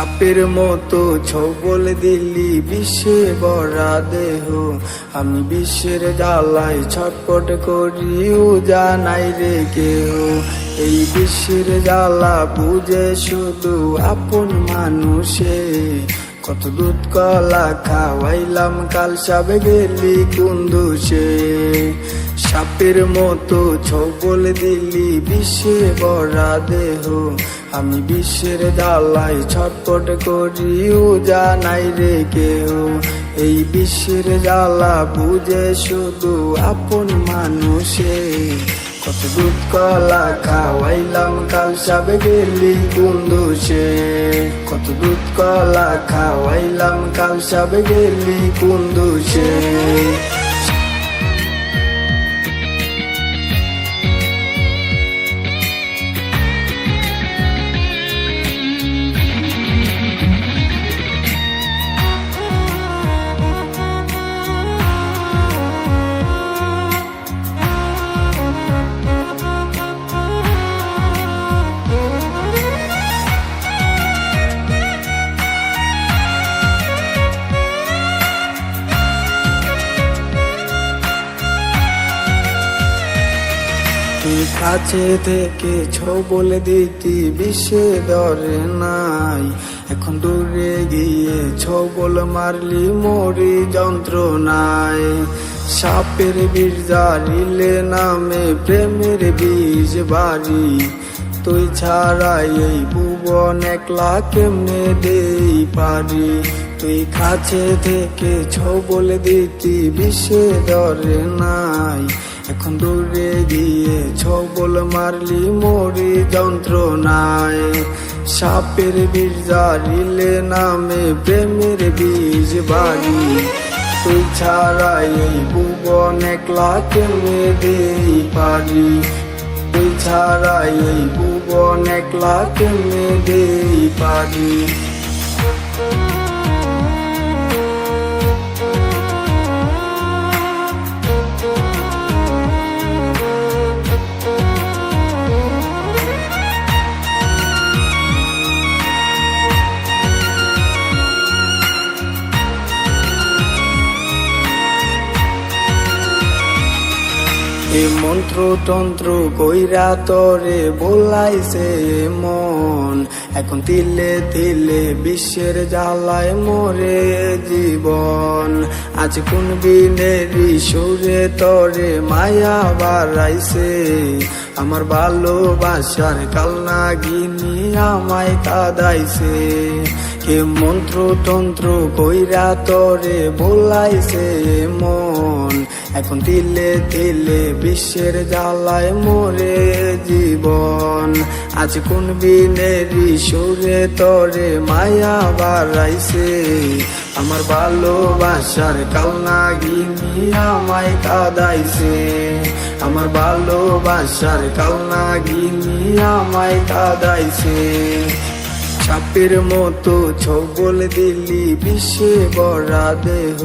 সাপের মতো ছবল দিল্লি বিশ্বে বড়া দেহ। আমি বিশ্বের জ্বালায় ছটপট করি জানাই রে কেহ। এই বিশ্বের জ্বালা বুঝে শুধু আপন মানুষে। কত দুধ কলা খাওয়াইলাম, কাল সাবে গেলি কুন্দুসে সাপের মতো ছবল দিলি বিশ্বে বড়া দেহ। আমি বিশ্বের জ্বালায় ছটপট করি ও জানাই রে কেউ এই বিশ্বের জ্বালা বুঝে শুধু আপন মানুষে। কত দুধ কলা খাওয়াইলাম, কাল সাবে গেলি কুন্দুসে কত দুধ কলা খাওয়াইলাম, কাল সাবে গেলি কুন্দুসে কাছে থেকে বলে দিতি বিশ্বে দরে নাই। এখন দূরে গিয়ে বল মারলি মরি যন্ত্রণায়। সাপের বীর জারিলে নামে প্রেমের বীজ বাড়ি। তুই ছাড়াই এই ভুবন একলা কেমনে দেই পারি? তুই কাছে থেকে বলে দিতি বিশ্বে দরে নাই। এখন দূরে গিয়ে ছবল মারলি, মরি যন্ত্রণায়। সাপের বীর জারিলে নামে প্রেমের বীজ বাড়ি। তুই ছাড়াই এই ভুবন একলা কেমনে দেই পারি? তুই ছাড়াই এই ভুবন একলা কেমনে দেই পারি? এ মন্ত্র তন্ত্র কইরা তরে বলাইছে মন। এখন তিলে তিলে বিশ্বের জ্বালায় মরে জীবন। আজ কোন বিনেরি সুরে তরে মায়া বাড়াইছে? আমার ভালোবাসার কালনা গিনি আমায় কাদাইছে। কে মন্ত্র তন্ত্র কইরা তরে বলাইছে মন? এখন তিলে তিলে বিশ্বের জ্বালায় মরে জীবন। আজ কোন বিনেরি সুরে তরে মায়া বাড়াইছে? আমার ভালোবাসার কালনা গিনি আমায় কাদাইছে। আমার ভালোবাসার কালনা গিনি আমায় কাদাইছে। সাপের মতো ছবল দিলি বিশ্বে বড়া দেহ।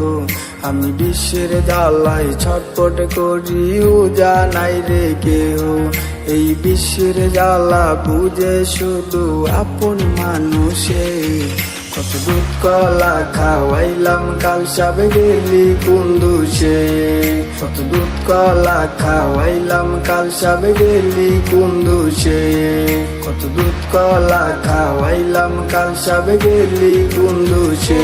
আমি বিশ্বের জ্বালায় ছটপট করি ও জানাই রে কেহ। এই বিশ্বের জ্বালা বুঝে শুধু আপন মানুষে। দুধ কলা খাওয়াইলাম, কাল সাবে গেলি কুন্দুসে কত দুধ কলা খাওয়াইলাম, কাল সাবে গেলি কুন্দুসে কত দুধ কলা খাওয়াইলাম, কাল সাবে গেলি কুন্দুসে